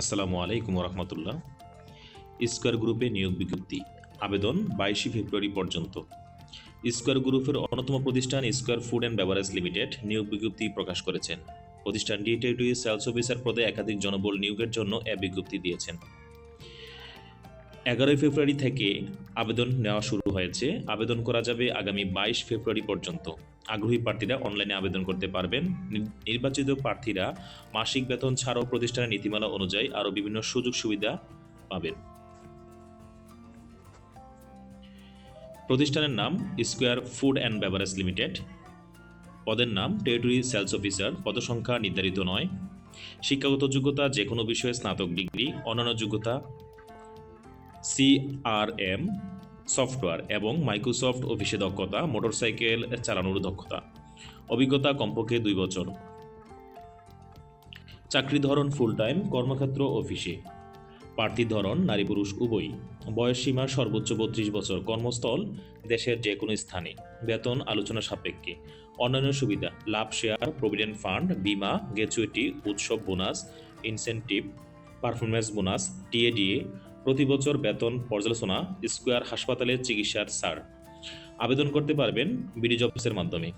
আসসালামু আলাইকুম রহমতুল্লাহ স্কোয়ার গ্রুপে নিয়োগ বিজ্ঞপ্তি, আবেদন বাইশে ফেব্রুয়ারি পর্যন্ত। স্কোয়ার গ্রুপের অন্যতম প্রতিষ্ঠান Square Food and Beverage Limited নিয়োগ বিজ্ঞপ্তি প্রকাশ করেছেন। প্রতিষ্ঠানটি টেরিটরি সেলস অফিসার পদে একাধিক জনবল নিয়োগের জন্য এ বিজ্ঞপ্তি দিয়েছেন। এগারোই ফেব্রুয়ারি থেকে আবেদন নেওয়া শুরু হয়েছে। আবেদন করা যাবে আগামী বাইশ ফেব্রুয়ারি পর্যন্ত। আগ্রহী প্রার্থীরা অনলাইনে আবেদন করতে পারবেন। নির্বাচিত প্রার্থীরা মাসিক বেতন ছাড়াও প্রতিষ্ঠানের নীতিমালা অনুযায়ী আরও বিভিন্ন সুযোগ সুবিধা পাবেন। প্রতিষ্ঠানের নাম Square Food and Beverage Limited. পদের নাম টেরিটরি সেলস অফিসার। পদসংখ্যা নির্ধারিত নয়। শিক্ষাগত যোগ্যতা যে কোনো বিষয়ে স্নাতক ডিগ্রি, অন্যান্য যোগ্যতা সিআরএম সফটওয়্যার এবং মাইক্রোসফট অফিসে দক্ষতা মোটরসাইকেল চালানোর দক্ষতা। অভিজ্ঞতা কমপক্ষে দুই বছর। চাকরি ধরন ফুল টাইম কর্মক্ষেত্র অফিসে। প্রার্থী ধরন নারী পুরুষ উভয়ই। বয়স সীমা সর্বোচ্চ বত্রিশ বছর। কর্মস্থল দেশের যে কোনো স্থানে। বেতন আলোচনা সাপেক্ষে। অন্যান্য সুবিধা, লাভ, শেয়ার প্রভিডেন্ট ফান্ড বিমা গ্র্যাচুইটি উৎসব bonus incentive performance bonus TA DA প্রতি বছর বেতন পর্যালোচনা স্কোয়ার হাসপাতালে চিকিৎসার সার আবেদন করতে পারবেন বিডিজ অফিসের মাধ্যমে।